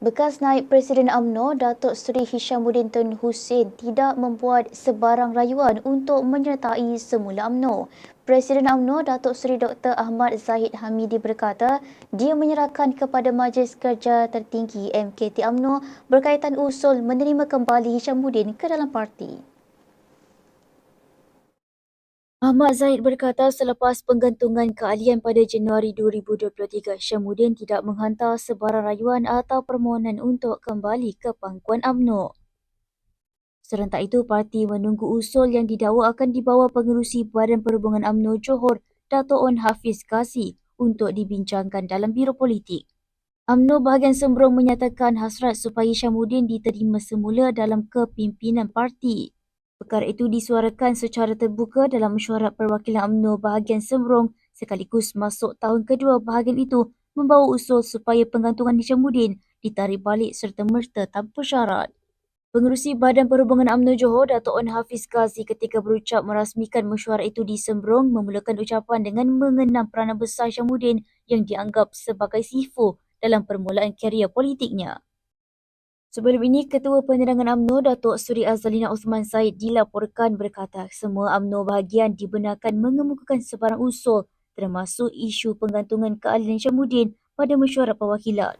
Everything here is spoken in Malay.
Bekas Naib Presiden UMNO Datuk Seri Hishamuddin Tun Hussein tidak membuat sebarang rayuan untuk menyertai semula UMNO. Presiden UMNO Datuk Seri Dr. Ahmad Zahid Hamidi berkata dia menyerahkan kepada Majlis Kerja Tertinggi MKT UMNO berkaitan usul menerima kembali Hishamuddin ke dalam parti. Ahmad Zahid berkata selepas penggantungan keahlian pada Januari 2023, Syamuddin tidak menghantar sebarang rayuan atau permohonan untuk kembali ke pangkuan UMNO. Serentak itu, parti menunggu usul yang didakwa akan dibawa pengerusi Badan Perhubungan UMNO Johor, Dato' On Hafiz Kasi untuk dibincangkan dalam biro politik. UMNO bahagian sembrong menyatakan hasrat supaya Syamuddin diterima semula dalam kepimpinan parti. Perkara itu disuarakan secara terbuka dalam mesyuarat perwakilan UMNO bahagian Semrong sekaligus masuk tahun kedua bahagian itu membawa usul supaya penggantungan Hishamuddin ditarik balik serta merta tanpa syarat. Pengerusi Badan Perhubungan UMNO Johor Dato' On Hafiz Ghazi ketika berucap merasmikan mesyuarat itu di Sembrong memulakan ucapan dengan mengenang peranan besar Hishamuddin yang dianggap sebagai sifu dalam permulaan karier politiknya. Sebelum ini, Ketua Penerangan UMNO Datuk Suri Azalina Osman Said dilaporkan berkata semua UMNO bahagian dibenarkan mengemukakan sebarang usul termasuk isu penggantungan keahlian Syamuddin pada mesyuarat perwakilan.